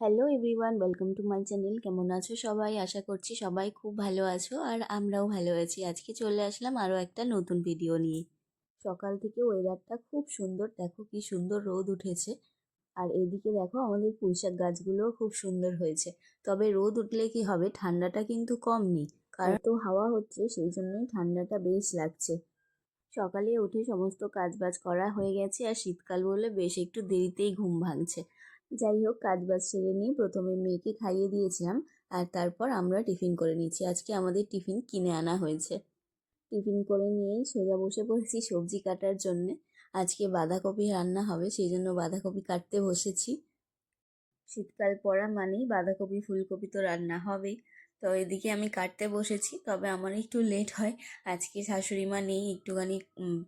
Hello everyone welcome to my channel কেমন আছো সবাই? আশা করছি সবাই খুব ভালো আছো আর আমরাও ভালো আছি। আজকে চলে আসলাম আরও একটা নতুন ভিডিও নিয়ে। সকাল থেকে ওয়েদারটা খুব সুন্দর। দেখো কি সুন্দর রোদ উঠেছে। আর এদিকে দেখো আমাদের পুঁইশাক গাছগুলোও খুব সুন্দর হয়েছে। তবে রোদ উঠলে কি হবে? ঠান্ডাটা কিন্তু কম নেই কারণ তো হাওয়া হচ্ছে, সেই জন্যই ঠান্ডাটা বেশ লাগছে। সকালে উঠে সমস্ত কাজবাজ করা হয়ে গেছে আর শীতকাল বলে বেশ একটু দেরিতেই ঘুম ভাঙছে। যাই হোক, কাজ বাজ সেরে নিয়ে প্রথমে মেয়েকে খাইয়ে দিয়েছিলাম আর তারপর আমরা টিফিন করে নিয়েছি। আজকে আমাদের টিফিন কিনে আনা হয়েছে। টিফিন করে নিয়েই সোজা বসে পড়েছি সবজি কাটার জন্যে। আজকে বাঁধাকপি রান্না হবে, সেই জন্য বাঁধাকপি কাটতে বসেছি। শীতকাল পড়া মানেই বাঁধাকপি, ফুলকপি তো রান্না হবেই। তো এদিকে আমি কাটতে বসেছি, তবে আমার একটু লেট হয়। আজকে শাশুড়ি মা নেই, একটুখানি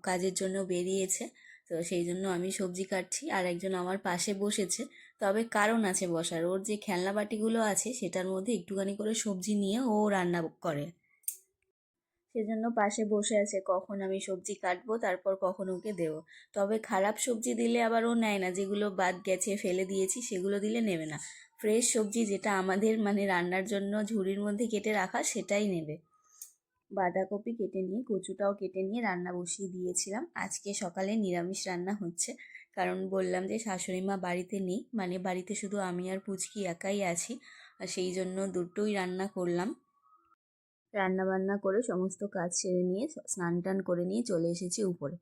কাজের জন্য বেরিয়েছে। তো সেই জন্য আমি সবজি কাটছি আর একজন আমার পাশে বসেছে। তবে কারণ আছে বসার, ওর যে খেলনা বাটিগুলো আছে সেটার মধ্যে একটুখানি করে সবজি নিয়ে ও রান্না করে। সেজন্য পাশে বসে আছে, কখন আমি সবজি কাটবো, তারপর কখন ওকে দেবো। তবে খারাপ সবজি দিলে আবার ও নেয় না, যেগুলো বাদ গেছে, ফেলে দিয়েছি, সেগুলো দিলে নেবে না। ফ্রেশ সবজি যেটা আমাদের মানে রান্নার জন্য ঝুড়ির মধ্যে কেটে রাখা, সেটাই নেবে। বাঁধাকপি কেটে নিয়ে, কচুটাও কেটে নিয়ে রান্না বসিয়ে দিয়েছিলাম। আজকে সকালে নিরামিষ রান্না হচ্ছে। কারণ বললাম যে শাশুড়ি মা বাড়িতে নেই মানে বাড়িতে শুধু আমি আর পুচকি একাই আছি। আর সেই জন্য দুটোই রান্না করলাম। রান্না বান্না করে সমস্ত কাজ সেরে নিয়ে স্নান টান করে নিয়ে চলে এসেছি উপরে।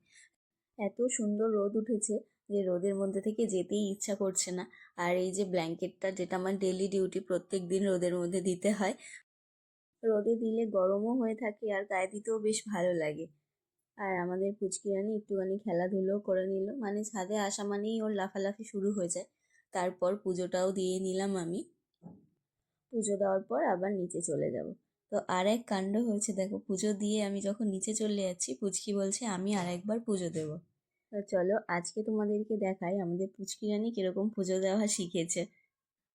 এত সুন্দর রোদ উঠেছে যে রোদের মধ্যে থেকে যেতেই ইচ্ছা করছে না। আর এই যে ব্ল্যাঙ্কেটটা যেটা আমার ডেলি ডিউটি প্রত্যেক দিন রোদের মধ্যে দিতে হয় রোদে দিলে গরমও হয়ে থাকে আর গায়ে দিতেও বেশ ভালো লাগে। আর আমাদের পুচকি একটুখানি খেলাধুলো করে নিল। মানে ছাদে আসা মানেই ওর লাফালাফি শুরু হয়ে যায়। তারপর পুজোটাও দিয়ে নিলাম আমি। পুজো দেওয়ার পর আবার নিচে চলে যাব। তো আর এক কাণ্ড হয়েছে, দেখো। পুজো দিয়ে আমি যখন নিচে চলে যাচ্ছি, পুচকি বলছে, আমি আর একবার পুজো দেবো। তো চলো, আজকে তোমাদেরকে দেখাই আমাদের পুচকি রানী কীরকম পুজো দেওয়া শিখেছে।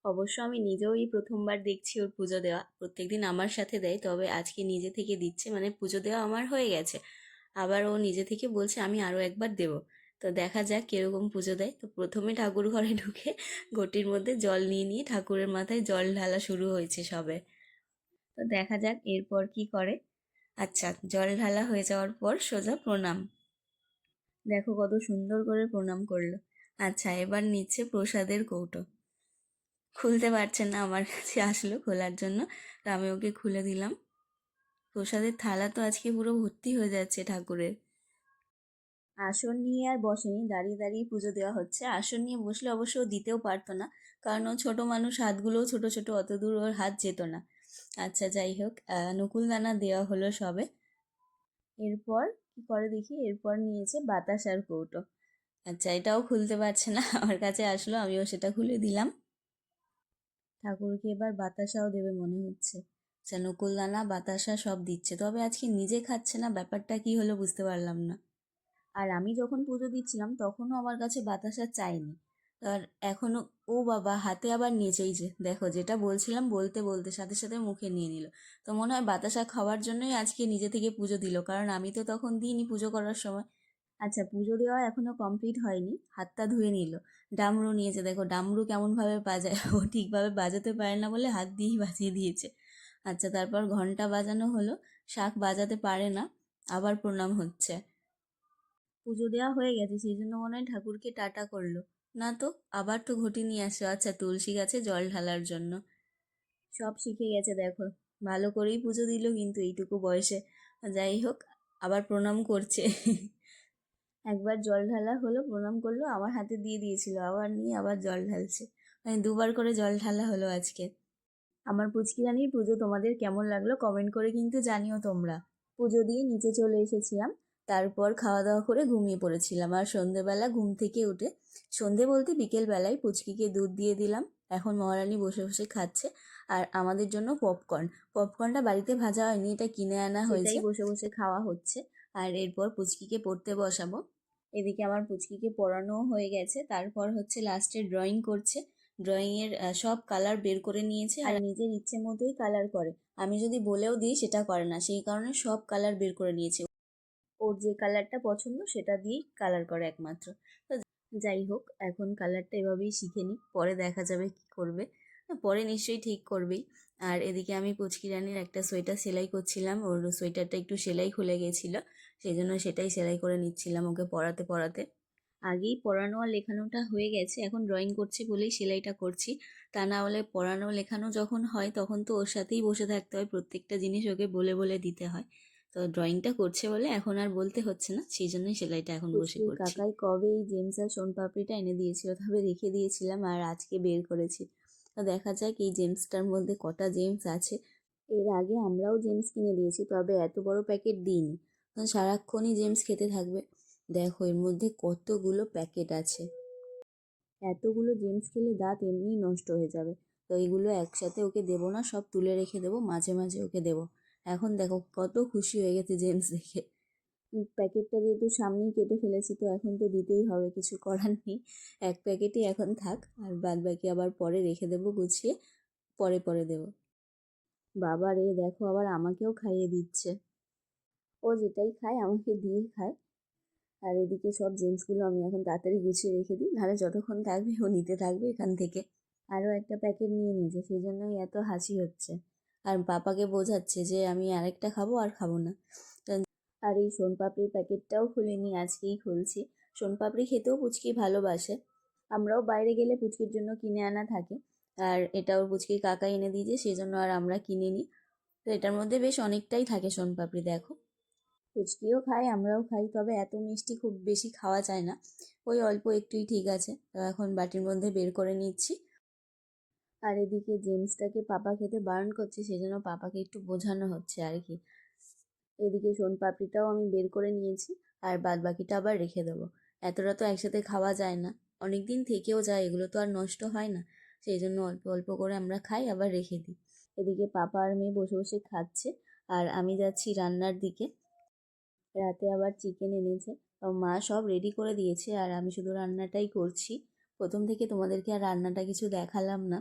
অবশ্য আমি নিজেও এই প্রথমবার দেখছি ওর পুজো দেওয়া। প্রত্যেকদিন আমার সাথে দেয়, তবে আজকে নিজে থেকে দিচ্ছে মানে পুজো দেওয়া আমার হয়ে গেছে। আবার ও নিজে থেকে বলছে, আমি আরও একবার দেব। তো দেখা যাক কীরকম পুজো দেয়। তো প্রথমে ঠাকুর ঘরে ঢুকে ঘটির মধ্যে জল নিয়ে নিয়ে ঠাকুরের মাথায় জল ঢালা শুরু হয়েছে সবে। তো দেখা যাক এরপর কি করে। আচ্ছা জল ঢালা হয়ে যাওয়ার পর সোজা প্রণাম। দেখো কত সুন্দর করে প্রণাম করল। আচ্ছা এবার নিচ্ছে প্রসাদের কৌটো। খুলতে পারছে না আমার কাছে আসলো খোলার জন্য। তো আমি ওকে খুলে দিলাম। প্রসাদের থালা তো আজকে পুরো ভর্তি হয়ে যাচ্ছে ঠাকুরের। আসন নিয়ে আর বসেনি, দাঁড়িয়ে দাঁড়িয়ে পুজো দেওয়া হচ্ছে। আসন নিয়ে বসলে অবশ্য দিতেও পারতো না, কারণ ও ছোটো মানুষ, হাতগুলোও ছোটো ছোটো, অত দূর ওর হাত যেত না। আচ্ছা যাই হোক নকুলদানা দেওয়া হলো সবে। এরপর করে দেখি? এরপর নিয়েছে বাতাস আর কৌটো। আচ্ছা এটাও খুলতে পারছে না, আমার কাছে আসলো, আমিও সেটা খুলে দিলাম। ঠাকুরকে এবার বাতাসাও দেবে মনে হচ্ছে। আচ্ছা নকুলদানা বাতাসা সব দিচ্ছে। তবে আজকে নিজে খাচ্ছে না, ব্যাপারটা কি হলো বুঝতে পারলাম না। আর আমি যখন পুজো দিচ্ছিলাম, তখনও আমার কাছে বাতাসা চাইনি। আর এখনও ও বাবা, হাতে আবার এই যে, দেখো, যেটা বলছিলাম বলতে বলতে সাথে সাথে মুখে নিয়ে নিল। তো মনে হয় বাতাসা খাওয়ার জন্যই আজকে নিজে থেকে পুজো দিল। কারণ আমি তো তখন দিইনি পুজো করার সময়। আচ্ছা পুজো দেওয়া এখনও কমপ্লিট হয়নি। হাতটা ধুয়ে নিল। ডামরু নিয়েছে, দেখো, ডামরু কেমনভাবে বাজায় ও ঠিকভাবে বাজাতে পারে না বলে হাত দিয়েই বাজিয়ে দিয়েছে। আচ্ছা তারপর ঘণ্টা বাজানো হলো। শাক বাজাতে পারে না, আবার প্রণাম হচ্ছে। পুজো দেওয়া হয়ে গেছে, সেই জন্য মনে হয় ঠাকুরকে টাটা করল। না তো, আবার তো ঘটি নিয়ে আসো। আচ্ছা তুলসী গাছে জল ঢালার জন্য। সব শিখে গেছে, দেখো। ভালো করেই পুজো দিল কিন্তু এইটুকু বয়সে। যাই হোক, আবার প্রণাম করছে। একবার জল ঢালা হলো প্রণাম করল আমার হাতে দিয়ে দিয়েছিল আবার নিয়ে আবার জল ঢালছে। মানে দুবার করে জল ঢালা হলো আজকে। আমার পুচকি রানীর পুজো তোমাদের কেমন লাগল কমেন্ট করে কিন্তু জানিও তোমরা। পুজো দিয়ে নিচে চলে এসেছিলাম তারপর খাওয়া দাওয়া করে ঘুমিয়ে পড়েছিলাম। আর সন্ধেবেলা ঘুম থেকে উঠে সন্ধে বলতে বিকেল বেলায় পুচকিকে দুধ দিয়ে দিলাম। এখন মহারানী বসে বসে খাচ্ছে। আর আমাদের জন্য পপকর্ন পপকর্নটা বাড়িতে ভাজা হয়নি এটা কিনে আনা হয়েছে। বসে বসে খাওয়া হচ্ছে। আর এরপর পুচকিকে পড়তে বসাবো। এদিকে আমার পুচকিকে পড়ানোও হয়ে গেছে। তারপর হচ্ছে লাস্টে ড্রয়িং করছে। ড্রয়িংয়ের সব কালার বের করে নিয়েছে আর নিজের ইচ্ছে মতোই কালার করে। আমি যদি বলেও দিই সেটা করে না। সেই কারণে সব কালার বের করে নিয়েছে। ওর যে কালারটা পছন্দ সেটা দিয়েই কালার করে একমাত্র। তো যাই হোক, এখন কালারটা এভাবেই শিখে নিই। পরে দেখা যাবে কি করবে। পরে নিশ্চয়ই ঠিক করবেই। আর এদিকে আমি পুচকি রানির একটা সোয়েটার সেলাই করছিলাম। ওর সোয়েটারটা একটু সেলাই খুলে গেছিল। সেই জন্য সেটাই সেলাই করে নিচ্ছিলাম ওকে পড়াতে পড়াতে। আগেই পড়ানো আর লেখানোটা হয়ে গেছে এখন ড্রয়িং করছি বলেই সেলাইটা করছি। তা না হলে পড়ানো লেখানো যখন হয় তখন তো ওর সাথেই বসে থাকতে হয় প্রত্যেকটা জিনিস ওকে বলে বলে দিতে হয়। তো ড্রয়িংটা করছে বলে এখন আর বলতে হচ্ছে না সেই জন্যই সেলাইটা এখন বসে করছি। কাকাই কবে এই জেমস আর সোনপাপড়িটা এনে দিয়েছিল তবে রেখে দিয়েছিলাম আর আজকে বের করেছি। তো দেখা যাক এই জেমসটার মধ্যে কটা জেমস আছে। এর আগে আমরাও জেমস কিনে দিয়েছি তবে এত বড় প্যাকেট দিইনি। সারাক্ষণই জেমস খেতে থাকবে। দেখো, এর মধ্যে কতগুলো প্যাকেট আছে। এতগুলো জেমস খেলে দাঁত এমনিই নষ্ট হয়ে যাবে। তো এইগুলো একসাথে ওকে দেবো না, সব তুলে রেখে দেবো, মাঝে মাঝে ওকে দেবো। এখন দেখো, কত খুশি হয়ে গেছে জেমস দেখে। প্যাকেটটা যেহেতু সামনেই কেটে ফেলেছি, তো এখন তো দিতেই হবে, কিছু করার নেই। এক প্যাকেটই এখন থাক, আর বাদ বাকি আবার পরে রেখে দেবো, গুছিয়ে পরে পরে দেবো। বাবা রে, দেখো আবার আমাকেও খাইয়ে দিচ্ছে। ও যেটাই খায়, আমাকে দিয়ে খায়। আর এদিকে সব জেমসগুলো আমি এখন তাড়াতাড়ি গুছিয়ে রেখে দিই, নাহলে যতক্ষণ থাকবে ও নিতে থাকবে এখান থেকে। আরও একটা প্যাকেট নিয়ে নিয়েছে সেই জন্যই এত হাসি হচ্ছে। আর পাপাকে বোঝাচ্ছে যে আমি আরেকটা খাব আর খাব না। আর এই সোনপাপড়ির প্যাকেটটাও খুলিনি আজকেই খুলছি। সোনপাপড়ি খেতেও পুচকি ভালোবাসে। আমরাও বাইরে গেলে পুচকির জন্য কিনে আনা থাকে। আর এটাও পুচকির কাকা এনে দিয়েছে সেই জন্য আর আমরা কিনে নিই। তো এটার মধ্যে বেশ অনেকটাই থাকে সোনপাপড়ি, দেখো। ফুচকিও খাই, আমরাও খাই, তবে এত মিষ্টি খুব বেশি খাওয়া যায় না। ওই অল্প একটুই ঠিক আছে। তো এখন বাটির মধ্যে বের করে নিচ্ছি। আর এদিকে জেমসটাকে পাপা খেতে বারণ করছে সেই জন্য পাপাকে একটু বোঝানো হচ্ছে আর কি। এদিকে সোন পাপড়িটাও আমি বের করে নিয়েছি আর বাদ বাকিটা আবার রেখে দেবো। এতটা তো একসাথে খাওয়া যায় না। অনেক দিন থেকেও যায়, এগুলো তো আর নষ্ট হয় না। সেই জন্য অল্প অল্প করে আমরা খাই, আবার রেখে দিই। এদিকে পাপা আর মেয়ে বসে বসে খাচ্ছে। আর আমি যাচ্ছি রান্নার দিকে। রাতে আবার চিকেন এনেছে। মা সব রেডি করে দিয়েছে আর আমি শুধু রান্নাটাই করছি। প্রথম থেকে তোমাদেরকে আর রান্নাটা কিছু দেখালাম না।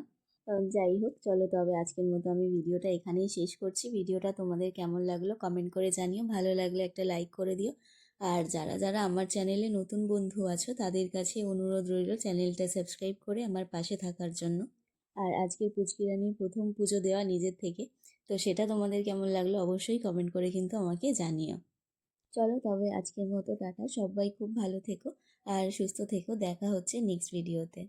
যাই হোক, চলো তবে আজকের মতো আমি ভিডিওটা এখানেই শেষ করছি। ভিডিওটা তোমাদের কেমন লাগল কমেন্ট করে জানিও। ভালো লাগলে একটা লাইক করে দিও। আর যারা যারা আমার চ্যানেলে নতুন বন্ধু আছো, তাদের কাছে অনুরোধ রইল চ্যানেলটা সাবস্ক্রাইব করে আমার পাশে থাকার জন্য। আর আজকের পুচকি রানীর প্রথম পুজো দেওয়া নিজের থেকে। তো সেটা তোমাদের কেমন লাগল অবশ্যই কমেন্ট করে কিন্তু আমাকে জানিও। চলো তবে আজকের মতো টাটা। সবাই খুব ভালো থেকো আর সুস্থ থেকো। দেখা হচ্ছে নেক্সট ভিডিওতে